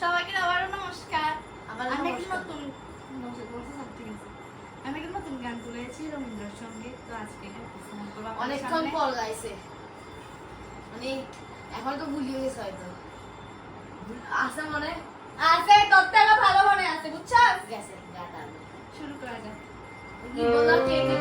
সবাইকে আবারও নমস্কার। আমি একটা। নতুন। আমি একটা নতুন গান তুলেছি রবীন্দ্রর সঙ্গে তো আজকে এটা perform করব অনেকক্ষণ পর গাইছে। মানে এখন তো ভুলিয়ে গেছে হয়তো। আছে মনে? আছে তোর থেকে ভালো মনে আছে বুঝছস গেছে গাটা। শুরু করা যাক। কি বলল কে কে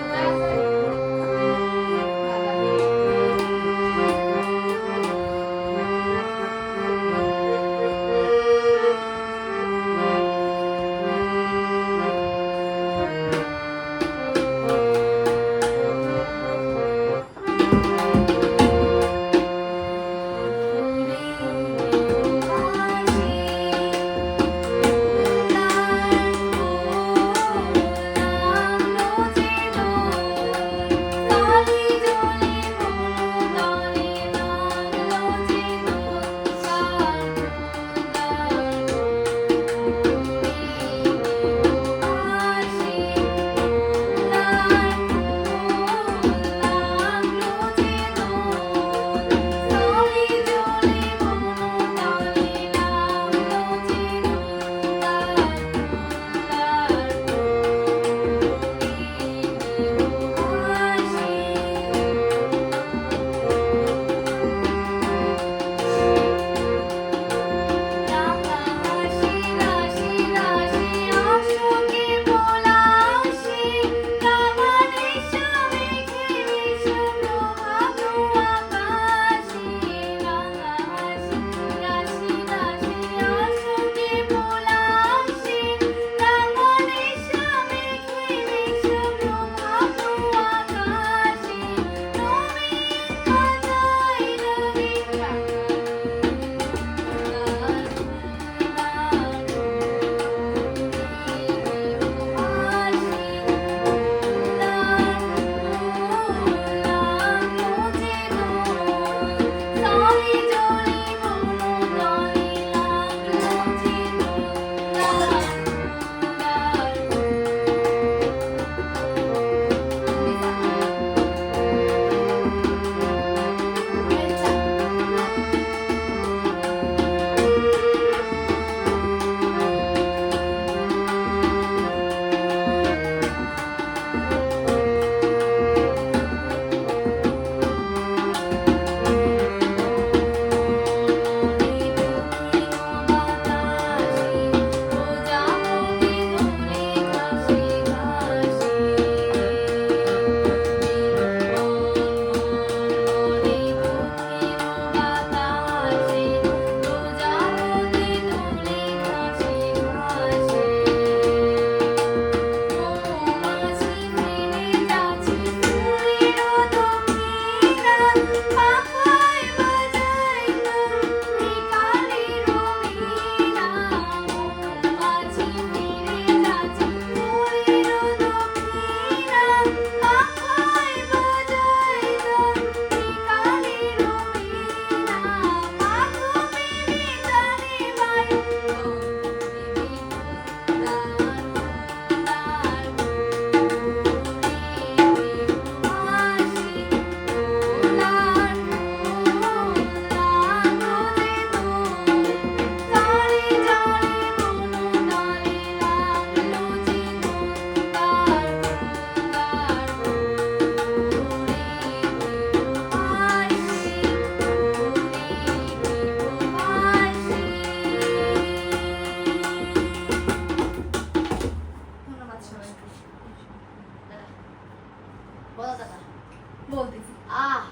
বলতেছি আহ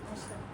নমস্কার